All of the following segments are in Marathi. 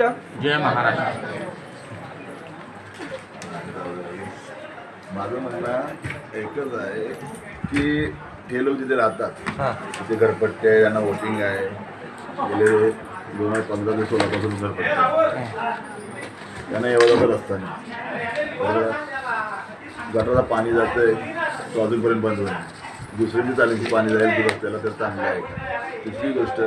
जय महाराष्ट्र. माझं म्हणणं एकच आहे की हे लोक जिथे राहतात तिथे घरपट्टी आहे यांना वोटिंग आहे. गेले दोन हजार पंधरा ते सोळापासून घरपट्टी आहे. त्यांना एवढा रस्ता नाही. तर गटाला पाणी जातंय तो अजूनपर्यंत बंद होईल दुसऱ्यांची चालेल की पाणी जाईल तो रस्त्याला तर चांगलं आहे. दुसरी गोष्ट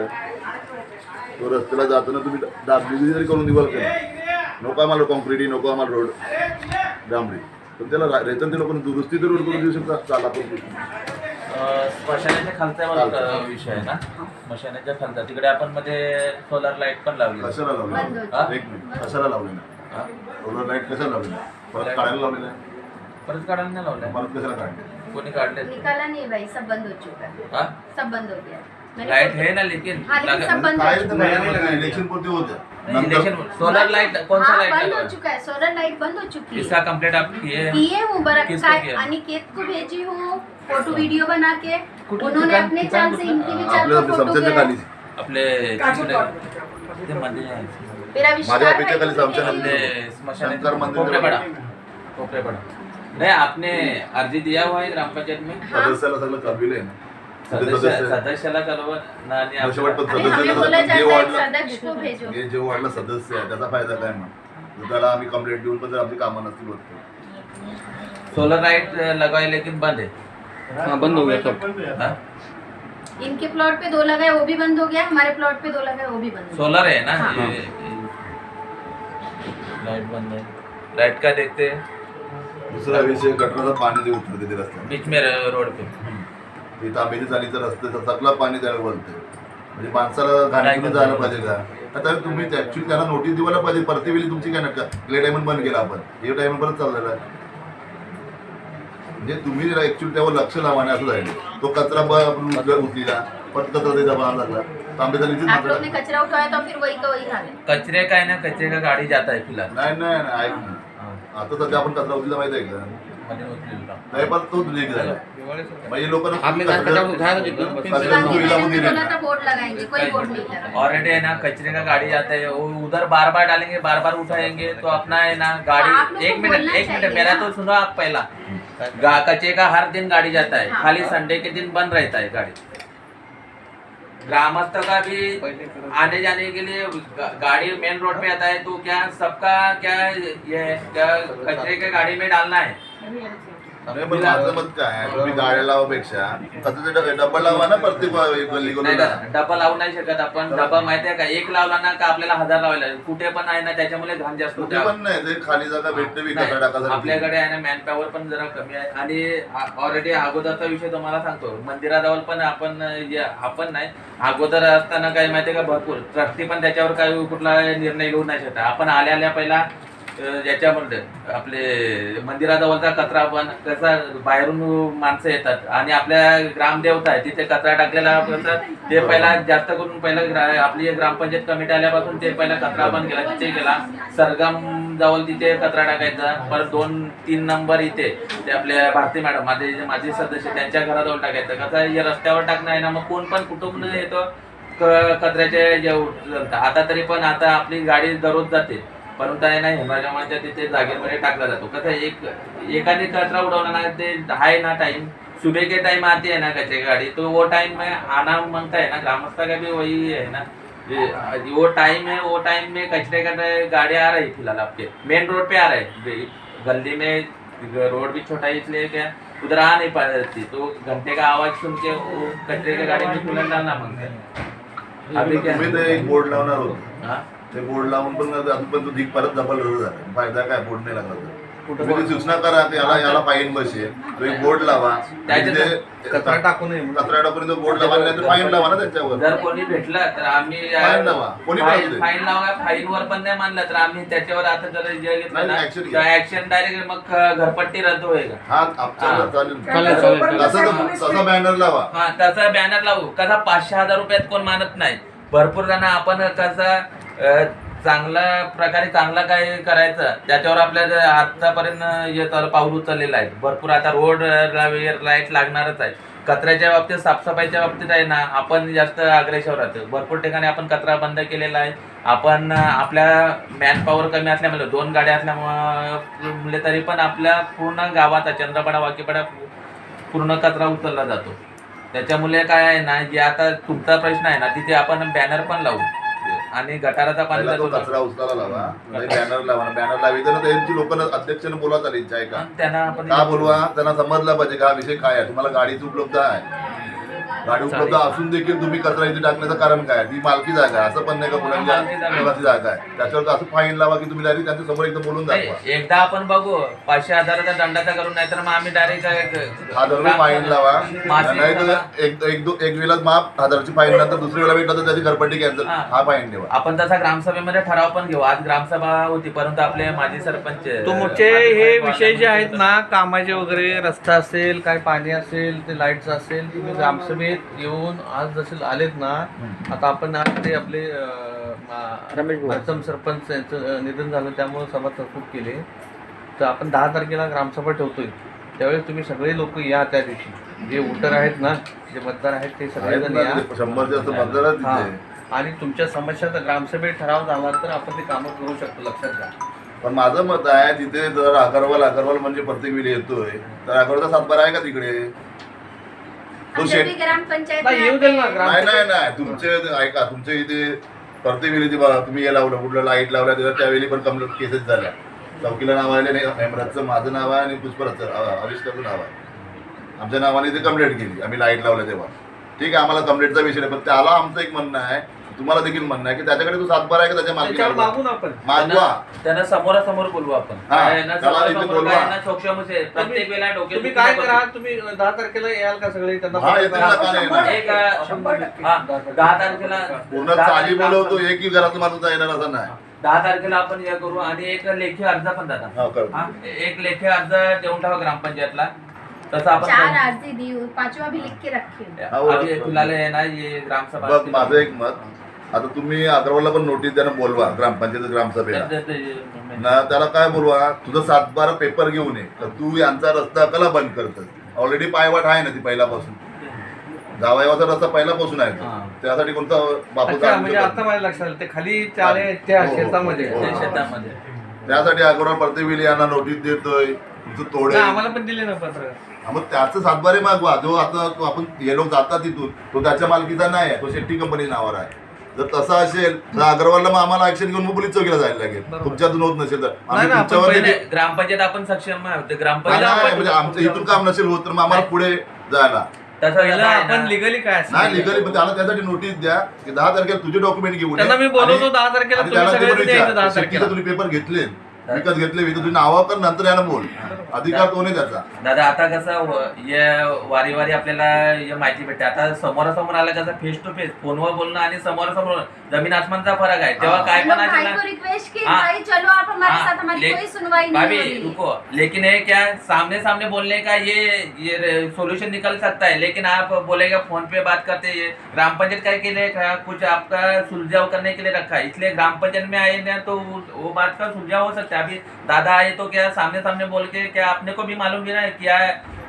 तो रस्त्याला जाताना तुम्ही डांबरी जरी करून दिवाल का नको आम्हाला कॉन्क्रिटी नको आम्हाला रोड डांबरी. पण त्याला रा- रेतन ते लोक दुरुस्ती तर रोड करून देऊ शकतात चाला पण अं, स्मशानाच्या खालचा मला विषय आहे ना. स्मशानाच्या खालचा. तिकडे आपण मध्ये सोलर लाइट पण लावली. कशाला? लावलं? एक मिनिट. कशाला लावले ना हा? रोलर लाइट कशाला लावली ना परत काढायला लावलेलं आहे परत काढायला नाही लावलंय परत कशाला काढले? कोणी काढले निकाला नहीं भाई सब बंद हो चुका. है? हा सब बंद हो गया मैंने लाइट फोटो- है ना लेकिन हाँ, लेकिन लगा- सब बंद हो काय चुका नाही इलेक्शन पुरते होते नहीं, इलेक्शन सोलर लाइट कौन सा हाँ, लाइट बंद हो लगा चुका है सोलर लाइट बंद हो चुकी इसका है कंप्लेंट आप किए? किए हूँ बरक किसको का किया? अनिकेत को भेजी हूँ फोटो वीडियो बना के। कुठे? उन्होंने ठिकाण- अपने ठिकाण चाल से कुठलं? इनके विचार आपल्या को फोटो समस्याच्या के खाली। आपले तिकडे- ते मंदिर आहे. मेरा माझ्या विश्वास ऑफिसच्या खाली समस्या आपले नाही स्मशान शंकर मंदिर कोपरेपाड़ा कोपरेपाड़ा नहीं आपने अर्जी दिया हुआ है ग्राम पंचायत में? सदस्याला सगळं कळविलंय ना तिथे सदस्य सदस्याला आणि शेवट पण हमें बोला जे जाता है वार्डला सदस्य को भेजो. हे जे वार्डला सदस्य आहे त्याचा फायदा काय मग? जर त्याला आम्ही कंप्लेंट देऊन पण जर आपली कामं नसतील होत तर. सोलर लाइट लगाए लेकिन बंद है हाँ बंद हो गया सब हाँ? इनके प्लॉट पे दो लगाए वो भी बंद हो गया हमारे प्लॉट पे दो लगाए वो भी बंद हो सोलर है ना? हाँ। ये लाइट बंद है। लाइट का देखते हैं। दुसरा विषय गटराचं पाणी जे उतरते ते रस्त्यावर. बीच में रोड पे। ते तांबेची चालीचा रस्ते सगळा पाणी त्याला बोलते म्हणजे माणसाला घाण्यातून जायला पाहिजे का? आता तुम्ही ऍक्च्युली त्यांना नोटीस द्यायला पाहिजे प्रत्येक तुमची काय नका. प्ले टायमंड बंद केला आपण. हे टायमंड परत चाललेला आहे. म्हणजे तुम्ही ऍक्च्युली त्यावर लक्ष लावा असं जाईल तो कचरा उचलीला परत कचरा त्याचा बाहेर लागला. कचरा उठाया तो फिर वही का वही हाल है कचरे का है ना कचरे का गाड़ी जाता है फिलहाल नाही नाही नाही, ऐक ना. हाँ, आता सध्या आपण कचरा उचलला माहिती आहे का. नाही पण लीक झाला? म्हणजे लोकांना बोर्ड लगाएँगे कोई बोर्ड ऑलरेडी है ना कचरे का गाड़ी जाता? है वो उधर बार बार डालेंगे बार बार उठाएँगे तो अपना है ना गाड़ी एक मिनट एक मिनट मेरा तो सुनो आप पहला। कचरे का हर दिन गाड़ी जाता है हाँ। खाली संडे के दिन बंद रहता है गाड़ी। ग्रामस्थ का भी आने जाने के लिए गाड़ी मेन रोड पे आता है तो क्या सबका क्या ये क्या कचरे के गाड़ी में डालना है? नाही पण माझं मत काय आहे, तुम्ही गाड्या लावापेक्षा. कचऱ्याचे डब्बा लावा ना प्रत्येक गल्ली नाही गल्लीला. का डबा लावू नाही शकत आपण. डबा माहिती आहे का? एक लावला ना का आपल्याला हजार लावायला लागेल. कुठे पण आहे ना त्याच्यामुळे घाण जास्त होते पण नाही ते खाली जागा भेटते नाही, टाकासाठी आपल्याकडे आहे ना मॅन पॉवर पण जरा कमी आहे. आणि ऑलरेडी अगोदरचा विषय तुम्हाला सांगतो. मंदिराजवळ पण आपण जे- आपण नाही अगोदर असताना काय माहितीये का? भरपूर. ट्रस्टी पण त्याच्यावर काही कुठला निर्णय घेऊ नाही शकता. आपण आल्या आल्या पहिला याच्यामध्ये आपले मंदिराजवळचा कचरा पण कसा बाहेरून माणसं येतात. आणि आपल्या ग्रामदेवता आहे तिथे कचरा टाकलेला ते पहिला जास्त करून पहिला आपली ग्रामपंचायत कमिटी आल्यापासून ते पहिला कचरा बंद केला तिथे गेला. सरगम जवळ तिथे कचरा टाकायचा. परत दोन तीन नंबर इथे ते आपले भारती मॅडम माझे माजी सदस्य त्यांच्या घराजवळ टाकायचं. कसं आहे, हे रस्त्यावर टाकणं आहे ना मग कोण पण कुटुंब येतो? क- कचऱ्याचे जे उचलतं. आता तरी पण आता आपली गाडी दररोज जाते. परंतु आहे ना हिमराजमाच्या तिथे जागेमध्ये टाकला जातो. कसं आहे, एक एखादी कचरा उडवला ना ते आहे ना टाइम सुबह के टाइम आती है ना कचरे गाड़ी तो वो टाइम में आना मांगता है ना ग्रामस्थ का भी वही है ना. वो टाइम है वो टाइम में कचरे का गाड़ी आ रही फिलहाल आपके. मेन रोड पे आ रहा गली में रोड भी छोटा है इसलिए क्या उधर आ नहीं पाती तो घंटे का आवाज सुन के वो कचरे की गाड़ी में तुरंत डालना मांगते हैं. अभी क्या? बोर्ड लावणार होते? ते बोर्ड लावून पण अजून पण तो ढीक परत डबल रद्द झाला फायदा काय बोर्ड नाही लागला तर. तुम्ही ती सूचना करा की याला याला फाईन बसेल तो एक बोर्ड लावा त्याच्यात तिथे कचरा टाकू नये. कचरा टाकून तो बोर्ड लावा नाही तर फाईन लावा ना त्याच्यावर जर कोणी भेटलं तर आम्ही फाईन लावा. कोणी. फाईन लावा फाईन वर पण नाही मानलं तर आम्ही त्याच्यावर आता जर जे घेतलं नाही, action ना घ्या. ऍक्शन डायरेक्ट मग अं, घरपट्टी रद्द होईल हा आमच्या. चालेल चालेल, चालेल. तसं तसा बॅनर लावा हा तसा बॅनर लावू कसा पाचशे हजार रुपयात कोण मानत नाही भरपूर जण आपण कसं चांगला चांगल्या प्रकारे चांगलं काय करायचं त्याच्यावर आपल्या आतापर्यंत येत पाऊल उचललेलं आहे. भरपूर आता रोड लाइट लागणारच आहे. कचऱ्याच्या बाबतीत साफसफाईच्या बाबतीत आहे ना आपण जास्त अग्रेसर राहतो भरपूर ठिकाणी आपण कचरा बंद केलेला आहे. आपण आपल्या मॅनपॉवर कमी असल्यामुळे दोन गाड्या असल्यामुळे तरी पण आपल्या पूर्ण गावाचा चंद्रपाडा वाकीपाडा पूर्ण कचरा उचलला जातो. त्याच्यामुळे काय आहे ना जे आता तुमचा प्रश्न आहे ना तिथे आपण बॅनर पण लावू. आणि गटाराचा पाणी पहिला तो कचरा उचलायला लावा. बॅनर लावा. बॅनर लावी. तर त्यांची लोकांना अध्यक्षाने बोला चालेल इच्छा आहे का त्यांना आपण का बोलवा? त्यांना समजलं पाहिजे का? हा विषय काय आहे? तुम्हाला गाडीची उपलब्ध आहे. गाडी उपलब्ध असून देखील तुम्ही कचरा इथे टाकण्याचं कारण काय आहे? ती मालकी जागा आहे असं पण नाही का मुलांच्या जागा. मुलाची जागा आहे त्याच्यावर असं फाईन लावा की तुम्ही डायरेक्ट त्यांच्यासमोर एकदा बोलून नाही, दाखवा एकदा आपण बघू पाचशे हजाराचा दंडाचा करून नाहीतर मग आम्ही डायरेक्ट हजार रुपये फाईन लावा नाही. तर एक एक दो एक वेळेला माफ हजारची फाईन नंतर दुसरी वेळेला भेटलं तर त्याची घरपट्टी कॅन्सल हा. हा फाईन ठेवा आपण तसा ग्रामसभेमध्ये ठराव पण घेऊ आज ग्रामसभा होती परंतु आपले माजी सरपंच तुमचे हे विषय जे आहेत. ना कामाचे वगैरे रस्ता असेल काय पाणी असेल ते लाईटचं असेल तुम्ही ग्रामसभेत येऊन आज जसे आलेत ना आता आपण आज ते आपले प्रथम सरपंच यांचं निधन झालं त्यामुळे सभा तहकूब केली. तर आपण दहा तारखेला ग्रामसभा ठेवतोय. त्यावेळेस तुम्ही सगळे लोक या त्या दिवशी. जे वोटर आहेत ना जे मतदार आहेत ते सगळेजण या. हा. आणि तुमच्या समस्याचा ग्रामसभेत ठराव झाला तर आपण ते कामं करू शकतो लक्षात घ्या. पण माझं मत आहे तिथे जर अगरवाल अगरवाल म्हणजे प्रत्येक वेळी येतोय. तर अगरवालचा सातबारा आहे का तिकडे? शेट बी ग्रामपंचायत नाही, येऊ दे ना, ग्राम- नाही नाही नाही तुमचे ऐका तुमच्या इथे प्रत्येक वेळी ते बघा, तुम्ही हे लावलं कुठलं लाइट लावला त्याच्या त्यावेळी पण कंप्लीट केसेस झाल्या. चौकीला नाव आले नाही हेमराजचं माझं नाव आहे आणि पुष्पराजचं अ, आविष्कारचं नाव आहे. आमच्या नावाने ते कंप्लेंट केली आम्ही लाइट लावलं तेव्हा. ठीक आहे आम्हाला कंप्लेंटचा विषय नाही पण त्याला आमचं एक म्हणणं आहे तुम्हाला देखील म्हणणं आहे की त्याच्याकडे तो सातबारा आहे का त्याच्या त्याच्यावर मालकी मागू ना आपण. मागवा. त्यांना समोरासमोर बोलवू आपण. हा, काय त्याला इथे समोरासमोर बोलवा. प्रत्येक वेळेला डोक्यात तुम्ही काय. करा. तुम्ही दहा तारखेला याल का सगळे? त्यांना हा, येते ना, का नाही येणार? एक अं, हा, दहा तारखेला पूर्ण दहा चाली तारखेला बोलवतो आपण- एकही घरातलं माणूस येणार असं नाही. दहा तारखेला आपण हे करू आणि एक लेखी अर्ज पण दादा. हा, करतो. हा, एक लेखी अर्ज देऊन टाका ग्रामपंचायतला. तसं आपण चार अर्जी दी पांचवा भी लिख के रखे अभी फिलहाल है ना ये ग्रामसभा बघ माझं एक मत. आता तुम्ही अग्रवालला पण नोटीस द्या ना बोलवा. ग्रामपंचायत ग्रामसभेला. ना त्याला काय बोलवा? तुझं सातबारा पेपर घेऊन ये. तर तू यांचा रस्ता कला बंद करतोस ऑलरेडी पायवाट आहे ना ती पहिल्यापासून. जावयाचा रस्ता पहिल्यापासून आहे तो. हा. त्यासाठी कोणता बापूचा अच्छा म्हणजे आता माझ्या लक्षात आलं ते खाली चाले त्या हो, हो, शेतामध्ये. हो, हो. ते शेतामध्ये. नाही. त्यासाठी अग्रवाल प्रत्येक वेळी यांना नोटीस देतोय. तुमचं तोडे नाही, आम्हाला पण दिले ना पत्र. मग त्याचं सातबारे मागवा. जो आता तो आपण हे लोक जातात तिथून. तो त्याच्या मालकीचा नाही आहे. तो शेट्टी कंपनी नावावर आहे. जर तसं असेल तर अग्रवालला मग आम्हाला ऍक्शन घेऊन मग पोलीस चौकीला जायला लागेल. बरोबर. तुमच्यातून होत नसेल तर. नाही आम्ही ना, आपण तुमच्यावर पहिले देखील- ग्रामपंचायत आपण सक्षम नाही, ग्रामपंचायत नाही, म्हणजे आमचं इथून काम नसेल होत तर मग आम्हाला पुढे जायला. तसं पहिलं आपण लिगली काय असेल नाही लिगली पण त्याला त्यासाठी नोटीस द्या की दहा तारखेला तुझे डॉक्युमेंट घेऊन ये. त्यांना मी बोलवतो आणि- दहा तारखेला आणि तुम्ही त्याला ते सगळे पण यायचं विचार, दहा शेट्टीचं तारखेला. तुम्ही पेपर घेतले विकत घेतले विकत तुझी नावं कर नंतर यानं बोल. अधिकार तो नाही त्याचा? दादा आता कसं व- ये वारी वारी आपल्याला हे माहिती भेटते. आता समोरासमोर आलं कसं फेस टू फेस फोनवर बोलणं आणि समोरासमोर जमीन आसमानचा फरक आहे. तेव्हा। काय पण लोग भाई असेल को ना रिक्वेस्ट की हाँ। भाई चलो आप हमारे हाँ, साथ हमारी ले- कोई सुनवाई नहीं भाभी हो रही रुको. लेकिन है क्या सामने सामने बोलने का ये ये सोल्यूशन निकल सकता है. लेकिन आप बोलेगा फोन पे बात करते हैं ग्राम पंचायत का के लिए का- कुछ आपका सुलझाव करने के लिए रखा है. इसलिए ग्राम पंचायत में आए ना तो वो वो बात का सुलझाव हो सकता है. अभी दादा आए तो क्या सामने सामने बोल के क्या आपने को भी मालूम भी ना है क्या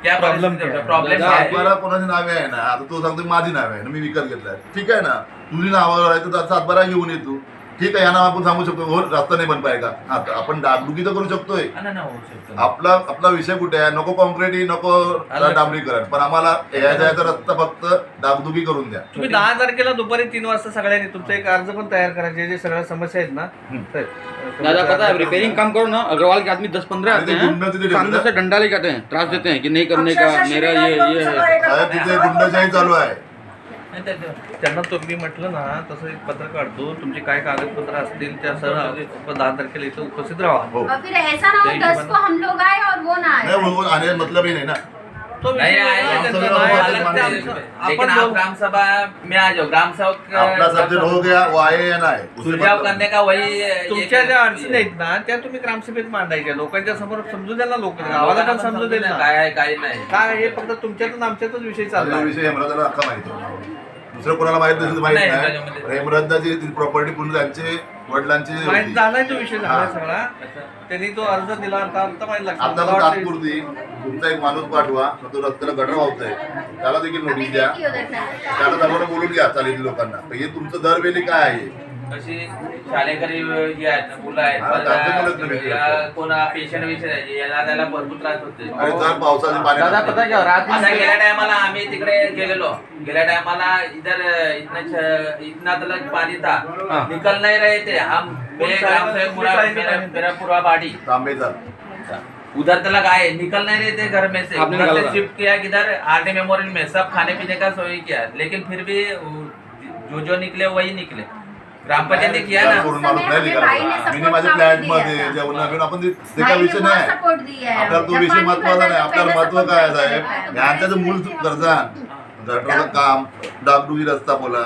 क्या? प्रॉब्लेम दादा, क्या है? सातबारा कोणाची नावे आहे ना? आता तो सांगतो माझी नावे आहे ना मी विकत घेतलाय ठीक आहे ना? तुझी नावावर आहे तर सातबारा घेऊन ये तू ठीक आहे यांना आपण सांगू शकतो हो रस्ता नाही बन पाहिजे. का आता आपण डागडुगी तर करू शकतोय. हा ना, ना, होऊ शकतं. आपला आपला विषय कुठे आहे? नको कॉन्क्रीट नको. डांबरीकरण पण आम्हाला यायचा यायचा रस्ता फक्त डागडुगी करून द्या. तुम्ही दहा तारखेला दुपारी तीन वाजता सगळ्यांनी तुमचा एक अर्ज पण तयार करायचे जे सगळ्या समस्या आहेत ना. तर, दादा पता है रिपेयरिंग काम करो ना. अग्रवाल के आदमी दस पंद्रह आते तुझे हैं सामने से डंडा लेके आते हैं त्रास देते हैं कि नहीं करने का मेरा ये ये है। अरे तिथे गुंडशाही चालू आहे. त्यांना तुम्ही म्हटलं ना तसं एक पत्र काढतो. तुमचे काय कागदपत्र असतील त्या सर दहा तारखेला इथं उपस्थित राहा. हो फिर ऐसा ना हो यही दस बना। को हम लोग आए और वो ना नाही आए वो- वो आने मतलब ही नहीं ना। तो नहीं विषय वेगळा आहे, त्यांचा नाही बोलतात आला, ते माणसं. आमचं- लेकिन आपण आप बोल- ग्राम सभा में आ जाओ ग्राम सब्जेक्ट हो गया वो आए या नाही उससे सुलझाव मतलब- करने का वही तुमच्या ज्या अडचणी आहेत ना त्या तुम्ही ग्रामसभेत मांडायच्या. लोकांच्या समोर समजू द्या ना लोक. गावाला पण समजू ना काय आहे, काय नाही. काय हे फक्त तुमच्यातून आमच्यातच विषय चालला. विषय हेमराजाला अख्खा माहिती आहे. दुसरं कोणाला माहीत नसेल माहीत नाही, नाही. त्याच्यामध्ये- प्रेमरत्नाची प्रॉपर्टी पूर्ण त्यांचे माहीत होती. झालाय तो विषय झाला हा. सगळा. त्यांनी तो अर्ज दिला आता आता माहीत आता वाटतं- तात्पुरती तुमचा एक माणूस पाठवा मग तो रस्त्याला गटर वाहतोय. त्याला देखील नोटीस द्या. त्याला सर्वांना बोलून घ्या चालेल लोकांना. तर हे तुमचं दरवेळी काय आहे? कशी शालेकरी जे आहेत ना, मुलं आहेत हा, त्यांचं मुलं तुम्ही परत या कोणा पेशंट विषय आहे याला त्याला भरपूर त्रास होते आणि जर पावसाचे पाणी दादा नसेल- पता क्या रात आता में गेल्या टायमाला आम्ही तिकडे गेलेलो. गेल्या टायमाला इधर इतना छ- इतना तलक पानी था. हाँ। निकल नहीं रहे थे. हम मेरा मेरा पूरा बाड़ी. तांबेचा उधर तलक आए निकल नहीं रहे थे घर में से. आपने उधर निकाला से था? शिफ्ट किया किधर? आरडी मेमोरियल में. सब खाने पीने का सोई किया. लेकिन फिर भी वो जो जो निकले वही निकले. ने? सोडून माणूस नाही निघाला मी माझ्या फ्लॅट दिया मध्ये. जेवण आपण विषय नाही. सपोर्ट दिया है आपल्याला तो विषय महत्त्वाचा नाही. आपल्याला महत्त्व काय आहे साहेब? मूळ गरजा गटराचं काम डागडुगी रस्ता बोला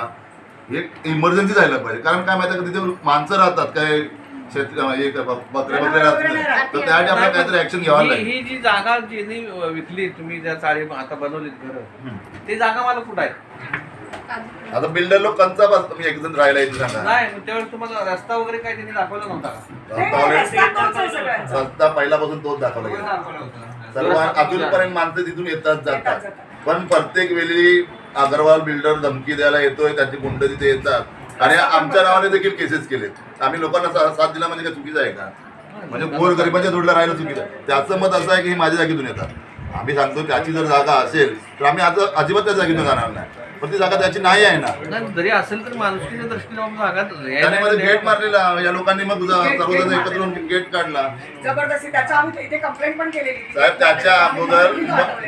हे इमर्जन्सी जायला पाहिजे. कारण काय माहिती का? तिथे माणसं राहतात. काय शेत हे काय बक- बकरे बकरे राहत नाही तर त्यासाठी आपल्याला काहीतरी ऍक्शन घ्यावं लागेल. ही जी जागा ज्यांनी विकली तुम्ही ज्या चाळी आता बनवलीत घर ते जागा मला कुठं आहे? आता बिल्डर लोक कंचा बस तुम्ही एक जण राहिला इथे सांगा नाही मग त्यावेळेस तुम्हाला रस्ता वगैरे काही त्यांनी दाखवला नव्हता का? रस्ता already- रस्ता पहिल्यापासून तोच दाखवला गेला. दाखवला होता. सर्व अजूनपर्यंत माणसं तिथून येतात जातात. पण प्रत्येक वेळी अग्रवाल बिल्डर धमकी द्यायला येतोय त्याची गुंड तिथे येतात. आणि आमच्या नावाने देखील केसेस केलेत. आम्ही लोकांना सा- साथ दिला म्हणजे काय चुकीचं आहे का? म्हणजे गोर गरिबाच्या जोडला राहिलं चुकीचं. आहे. त्याचं मत असं आहे की हे माझ्या जागेतून येतात. आम्ही सांगतो त्याची जर जागा असेल तर आम्ही आता अजिबात त्या जागेतून जाणार नाही. पण ती जागा त्याची नाही आहे ना. नाही जरी असेल तर माणुसकीच्या दृष्टीने आपण जागा त्याने मध्ये गेट मारलेला या लोकांनी मग सर्वजण एकत्र येऊन गेट काढला. जबरदस्ती त्याचा आम्ही इथे कंप्लेंट पण केलेली. साहेब त्याच्या अगोदर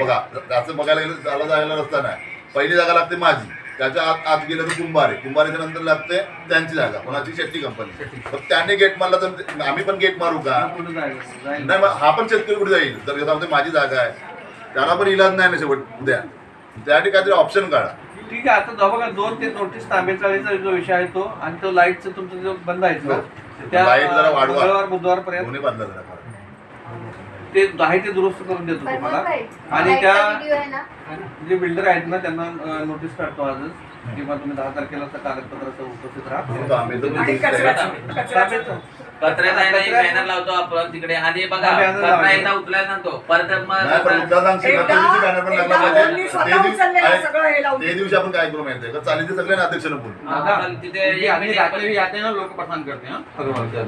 बघा त्याचं बघायला गेलं त्याला जायला रस्ता नाही. पहिली जागा लागते माझी. त्याच्या आत आत गेलं तर कुंभारे. कुंभारेच्या नंतर लागते त्यांची जागा कोणाची? शेट्टी कंपनी मग त्याने गेट मारला तर आम्ही पण गेट मारू का. नाही मग हा पण शेतकरी कुठे जाईल? तर माझी जागा आहे. त्याला पण इलाज नाही ना शेवट उद्या. त्यासाठी काहीतरी ऑप्शन काढा. ठीक आहे आता बघा दोन ते नोटीस तांबेचाळीचा जो विषय आहे तो आणि तो लाईटचं तुमचं जो बंद आहे ना, त्या लाइट जरा वाढवा. मंगळवार बुधवार पर्यंत दोन्ही बाजूला जरा. ते आहे ते दुरुस्त करून देतो तुम्हाला. आणि त्या है ना जे बिल्डर आहेत ना त्यांना नोटीस काढतो आजच. किंवा तुम्ही दहा तारखेला त्या कागदपत्राचं उपस्थित राहा. एक बॅनर लावतो आपण तिकडे. आणि बघा लावतो. एकदा उचलायला सांगतो. परत मग ते दिवशी- हे आपण काय करू माहितीये का? चालीचे सगळे ना अध्यक्षाला बोलू. हा, पण तिथे ये एक आदमी meeting रात में पण- भी आते हैं. ना लोग को परेशान करते।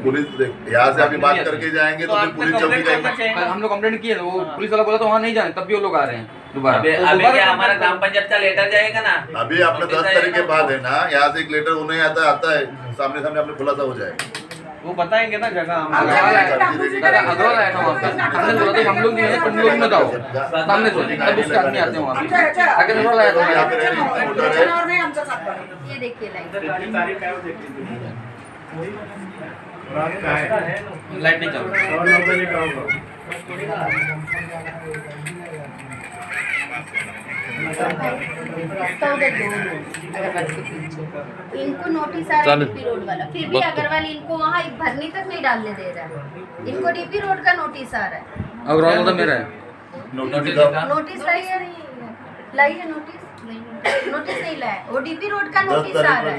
पुलिस यहाँ से अभी बात करके जाएंगे तो पुलिस। हम लोग कंप्लेंट किए वो पुलिस वाला बोला तो वहाँ नहीं जाने तब भी वो लोग आ रहे हैं. दोबारा। अभी तो अभी क्या हमारा ग्राम पंचायत का लेटर जाएगा ना? अभी अपने नोटिस दस तारीख के बाद है ना यहाँ से एक लेटर उन्हें आता आता है सामने सामने अपने खुलासा हो जाएगा वो बताएँगे ना जगह अग्रवाल आया डागडुजी दादा करायची. अग्रवाल आया था वहाँ पे हमने बोला था हम लोग नहीं है तुम लोग मत आओ। सामने से तब उसके आदमी आते हैं वहाँ पे आगे अग्रवाल आया था यहाँ पे है. ये देखिए लाइट लाइट नहीं चल रही। इनको नोटिस आ रहा है डीपी रोड वाला। फिर भी अग्रवाल इनको वहाँ एक भरनी तक नहीं डालने दे रहा है। इनको डीपी रोड का नोटिस आ रहा है। अग्रवाल मतलब मेरा है। नोटिस का- नोटिस लाई है लाई है नोटिस नोटिस नहीं लाया। वो डीपी रोड का नोटिस आ रहा है।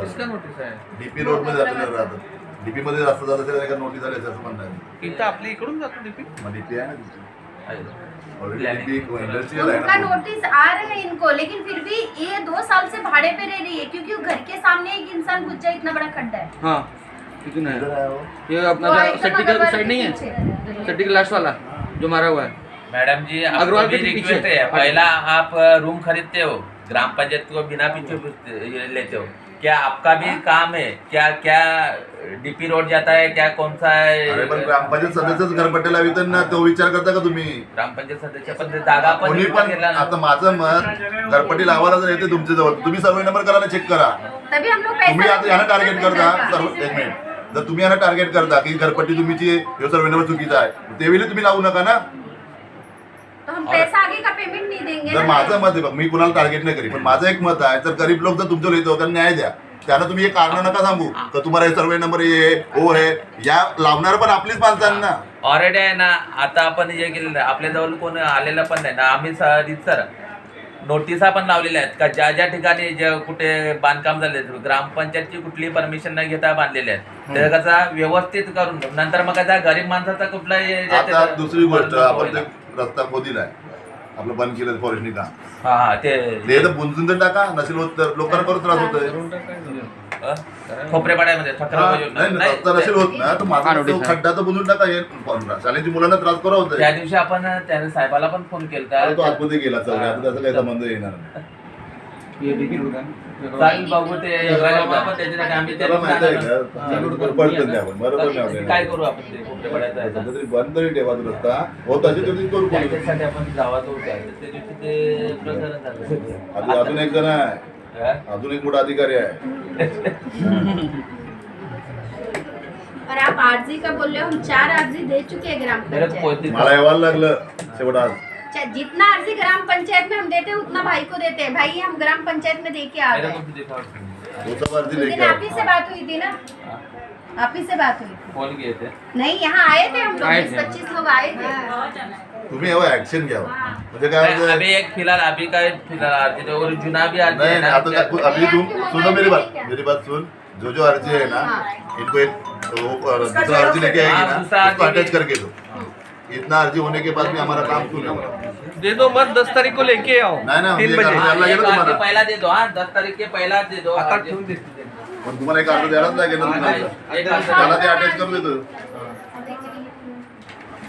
किसका नोटीस आहे डीपी रोड मध्ये जातो राहतात डीपी मध्ये रस्ता जात असेल एका नोटीस आली असं म्हणणं आहे. इथं आपल्या इकडून जातो डीपी मग डीपी आहे ना उनका नोटिस आ रहे हैं इनको लेकिन फिर भी ये दो साल से भाड़े पे रह रही है क्योंकि घर के सामने एक इंसान घुस जाए इतना बड़ा खड्डा है। हाँ कितने इधर है ये अपना अग्रवाल साइड नहीं है। सट्टी लास्ट वाला जो मारा हुआ है। मैडम जी अग्रवाल के पीछे। रिक्वेस्ट है पहला आप रूम खरीदते हो ग्राम पंचायत को बिना पीछे लेते हो। क्या आपका भी काम है? क्या क्या डीपी रोड जाता है? क्या कौन सा अरे पण है ग्रामपंचायत सदस्यच घरपट्ट्याला वितरण ना तो विचार करता का तुम्ही? ग्राम पंचायत सदस्य पण ते जागा पण कोणी विकत पण घेतला ना. आता माझं मत घरपट्टी लावायला जर येते तुमच्या जवळ. तुम्ही सर्वे नंबर करा ना चेक करा. तभी हम लोग पैसा तुम्ही आता यांना टार्गेट करता। सर्व एक मिनिट जर तुम्ही यांना टार्गेट करता की घरपट्टी तुमची हे सर्वे नंबर चुकीचा आहे. त्यावेळी तुम्ही लावू नका ना. तो हम पैसा आगे का पेमेंट नहीं देंगे जर ना। माझं मत आहे बघ मी कुणाला टार्गेट नाही करी पण माझं एक मत आहे जर गरीब लोक जर तुमच्या येतो त्यांना न्याय द्या त्यांना तुम्ही हे कारण नका सांगू तर तुम्हाला हे सर्वे नंबर ये ओ हे या लावणार पण आपलीच माणसांना. ऑलरेडी आहे ना आता आपण जे केलेलं आहे, आपल्या जवळ कोण आलेलं पण नाही ना आम्ही सर सर नोटिसा पण लावलेल्या आहेत का ज्या ज्या ठिकाणी जे कुठे बांधकाम झाले ग्रामपंचायतची कुठली परमिशन न घेता बांधलेले आहेत ते कसा व्यवस्थित करून नंतर मग कसा गरीब माणसाचा कुठलाही आता दुसरी गोष्ट आपण ते रस्ता खोदील आहे आपलं बंद केलं फॉरेस्टनी हा हा ते ते तर बुंजून तर टाका नसेल होत तर लोकांना परत त्रास होतोय. अ? खोपरेपाड्यामध्ये हा, ठकराव नाही नाही, रस्ता नसेल होत ना तर माझा तो खड्डा तर बुंजून टाका हे शाळेची मुलांना त्रास करा होतोय. त्या दिवशी आपण त्या साहेबाला पण फोन अरे तो केला आतमध्ये गेला चौऱ्या आता त्याचा काही संबंध येणार नाही. चालेल बघू ते युवराजांना पण त्याच्यासाठी आम्ही त्याला माहिती आहे त्यांना- का? त्याच्यावर पडतं ते आपण बरोबर नाही तर आपल्याला. काय करू आपण ते खोपरेपाड्यात जायचं? सध्या तरी बंद तरी ठेवा तो रस्ता होत असेल तर ती करू कोणी. त्याच्यासाठी आपण जावा तो जायचं. त्या दिवशी ते प्रकरण झालं अजून अजून एक जण आहे. हा? अजून एक मोठा अधिकारी आहे. और आप आरजी का बोल रहे हो? हम चार आरजी दे चुके हैं ग्राम मेरे पंचायत. मला लागलं. शेवट आज. जितना अर्जी ग्राम पंचायत में हम देते हैं उतना भाई को देते हैं। भाई हम ग्राम पंचायत में दे के आ गए. तो लेके दिन आप ही से बात हुई थी ना? हाँ, आप ही से बात हुई थी। फ़ोन किए थे। नहीं यहाँ आए थे हम लोग बीस पच्चीस लोग आए थे। तुम्ही यावं ऍक्शन घ्यावं म्हणजे काय नहीं, होतं अभी एक फ़िलहाल अभी का फ़िलहाल आरती तो और जुना भी आरती नहीं है नहीं ना अभी तुम सुनो मेरी बात मेरी बात सुन। जो जो अर्जी है ना इनको एक वो दूसरा अर्जी लेके आएगी हाँ, ना उसको अटैच करके दो। इतना अर्जी होने के बाद भी हमारा काम क्यों नहीं हो रहा? दे दो मत दस तारीख को लेके आओ। नाही ना तीन बजे। तुम्हाला पहिला दे दो हाँ दस तारीख के पहिला दे दो। पण तुम्हाला एक अर्ज़ द्यायलाच लागेल ना तुम्हाला त्याला ते अटॅच करून देतो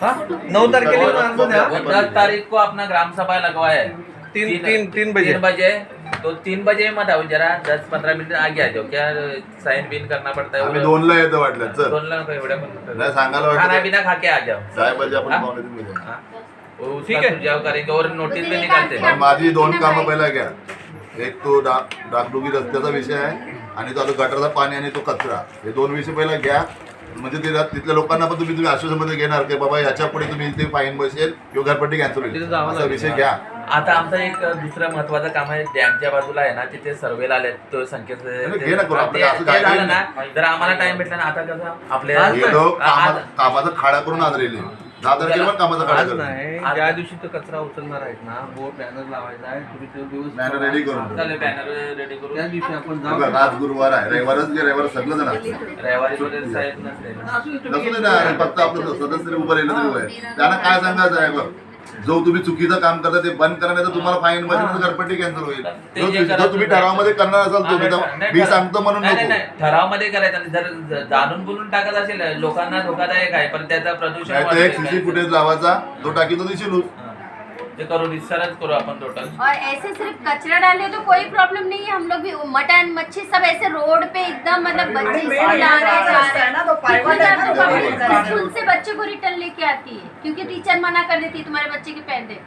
हा नऊ तारखेला येऊन द्या दस तारीख को अपना ग्राम सभा लगवा है। तीन- तीन- तीन बजे। तीन बजे। तो तीन बजे मत आओ जरा दस पंद्रह मिनट आगे आ जाओ क्या साइन बिन करना पड़ता है आम्ही वो- दोनला येतो वाटलं चल. दोन लाख एवढ्या पण नाही सांगायला खाना वाटतं बिना खा के आ जाओ. साहेब बजे आपण हाँ? हाँ? वो ठीक है। सुझाव करेंगे और नोटिस भी निकालते पण हैं माझी दोन कामं पहिला घ्या. एक तो डाग डागडुगी रस्त्याचा विषय आहे आणि तो आता गटारचा पाणी आणि तो कचरा. हे दोन विषय पहिला घ्या. म्हणजे ते तिथल्या लोकांना पण तुम्ही तुम्ही आश्वासनमध्ये घेणार की बाबा याच्यापुढे तुम्ही इथे फाईन बसेल किंवा घरपट्टी कॅन्सल तिथे होईल असा. विषय घ्या आता आमचं एक दुसरं महत्वाचं काम आहे डॅमच्या बाजूला आहे ना तिथे सर्वेला आले तो संकेत नाही, घे ना करू. आपलं ते- असं ते काय झालं नाही. ना जर आम्हाला टाइम भेटला ना आता कसं आपले आज हे लोक कामा- आज- कामाचा खाडा करून आज तारखेला पण कामाचा आज करा नाही ज्या दिवशी तो कचरा उचलणार आहेत ना बोर्ड बॅनर लावायचा आहे तुम्ही तो दिवस बॅनर रेडी करून ठेवा. चालेल बॅनर रेडी करू त्या दिवशी आपण हे बघ, जाऊ आज गुरुवार आहे. रविवारच गे रविवार सगळं जण असतं. रविवारी वगैरे साहेब नसते. नसू दे ना फक्त आपलं सदस्य उभं राहिलं तरी. त्यांना काय सांगायचं आहे बघ. जो तुम्ही चुकीचं काम करता ते बंद करा नाही तर तुम्हाला फाईन मध्ये घरपट्टी कॅन्सल होईल ते जो- जे जो करत तुम्ही ठरावामध्ये करणार असाल तुम्ही तर नाही, मी सांगतो म्हणून नाही, नाही, नको नाही. ठरावामध्ये करायचं आणि जर ज- जाणून बोलून टाकत असेल लोकांना धोकादायक आहे पण त्याचा प्रदूषण नाही तर एक वाढतंय. सीसी फुटेज लावायचा तो टाकी तो दिसेल हा. ते करू रिसर्च करू आपण टोटल। और ऐसे सिर्फ़ कचरा डाले तो कोई प्रॉब्लम नहीं है। हम लोग भी मटन मच्छी सब ऐसे रोड पे एकदम मतलब बच्चे जा तो रहे हैं। तो स्कूल से बच्चे को रिटर्न लेके आती है क्योंकि टीचर मना कर देती है तुम्हारे बच्चे के पहन दे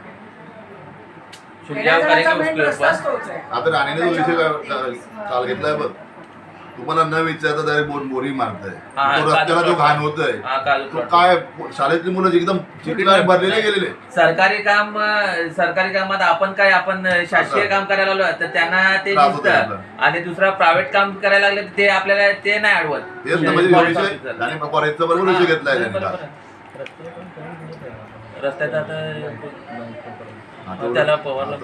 सुझाव करेंगे उसके ऊपर. आता राणीने जो विषय काल घेतलाय बघ तुम्हाला न विचारता डायरेक्ट बोर बोरी मारताय हा, तो रस्त्याला जो घाण होतोय हा, काजू तो. काय शाळेतली मुलं जी एकदम भरलेले गेलेले सरकारी काम अं, सरकारी कामात आपण काय आपण अं, शासकीय काम करायला आलो तर त्यांना ते त्रास होतो दिसतं आपल्याला. आणि दुसरा प्रायव्हेट काम करायला लागले तर ते आपल्याला ते नाही आडवत तेच ना म्हणजे विषय. आणि बरोबर विषय घेतलाय त्यांनी काल. आता आता त्याला पवारला.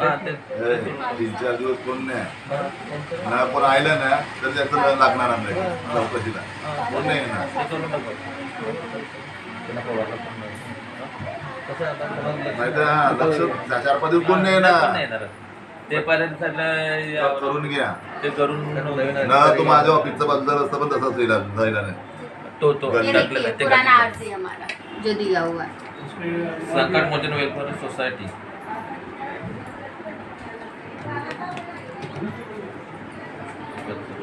हा, तीन चार दिवस कोण नाही. ना कोण आलं ना तर त्याचं लागणार आमच्या चौकशीला. कोण नाही नाही. तर हा, लक्ष चार पाच दिवस कोण नाही येणार. ते पर्यंत करून घ्या. ते करून ना तो माझ्या ऑफिसचा बाजूला रस्ता पण तसाच राहिला नाही. तो तो टाकलेला पुराना टाकलेलं. आरजी हमारा जो दिया हुआ है संकट मोचन वेलफेअर सोसायटी.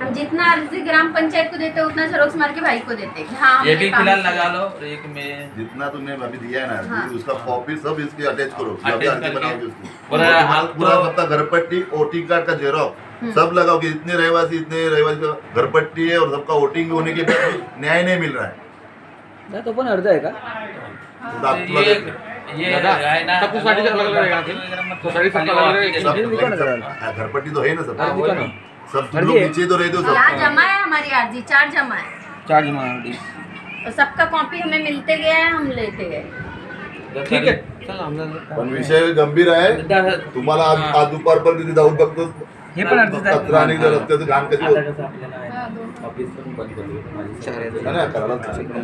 हम जितना आरजी ग्राम पंचायत को देते उतना जेरोक्स मार के भाई को देते हाँ ये भी फ़िलहाल लगा लो एक में जितना तुमने अभी दिया है ना हाँ। उसका कॉपी सब इसकी अटैच करो। अभी अर्जी बनाओगे उसकी। पूरा पूरा सबका घरपट्टी वोटिंग कार्ड का हम्म। जेरोक्स सब लगाओ कि इतने रहवासी इतने रहवासी का घरपट्टी है और सबका वोटिंग होने के बाद न्याय नहीं मिल रहा है। तो पण अर्ज़ आहे का तो आप- ये ये दादा, है ना। सब सोसायटी से अलग अलग रहेगा फिर? सोसायटी से अलग अलग रहेगा। सब ये दुकान है सब- हाँ, घरपट्टी तो है ना सब। हाँ, दुकान है। सब तुम अर्जी लोग है। नीचे तो रहते हो यहाँ सब जमा है हमारी आरजी चार जमा है। चार्ज मार दी और सबका कॉपी हमें मिलते गया है हम लेते गए। ठीक आहे चला आमदार पण विषय गंभीर आहे। तुम्हाला आज आज दुपारपर्यंत तिथे जाऊन बघतो हे पण. कचरा आणि रस्त्याचं घाण होत?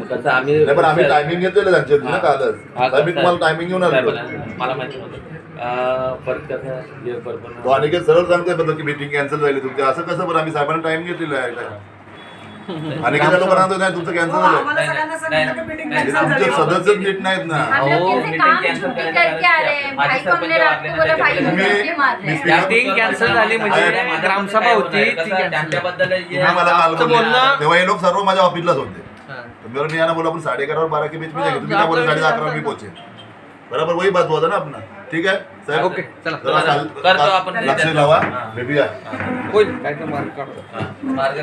कसं आम्ही नाही पण आम्ही टायमिंग घेतलेलं त्यांच्या ना हा, कालच. तर मी तुम्हाला टायमिंग घेऊन आलो. साहेबांना- मला माहिती नव्हतं. परत कसं बरोबर तो अनिकेत सरळ सांगतोयबद्दल की मीटिंग कॅन्सल झाली तुमची. असं कसं? बरं आम्ही साहेबांना टाइम घेतलेला आहे. अनिकेत लोक सांगतो नाही तुमचं कॅन्सल हो, झालं आम्हाला सगळ्यांना सांगितलं की meeting नाही, हे तुमचे. सदस्यच नीट नाहीत ना. हम लोग अहो, कैसे meeting काम cancel छुट्टी करायला करके आ रहे हैं माझे भाई को हमने सरपंच रात को बोला भाई वाटले ना, मुझे मार रहे हैं मी- Meeting cancel झाली म्हणजे माझ्या ग्रामसभा काय होती? ती त्यांच्याबद्दल हे- तुम्ही मला काल आमचं बोलले. बोलणं- तेव्हा हे लोक सर्व माझ्या ऑफिसलाच होते. तो मेरे ने आना बोला अपन साढ़े ग्यारह और बारह के बीच में जाएंगे तुम्ही क्या बोले साढ़े अकरा में पहुंचे बराबर वही बात हुआ था ना अपना ठीक है साहेब ओके चला. जरा काल- आपण. लक्ष लावा. भेटूया. होईल काय तर मार्ग काढतो. हा, मार्ग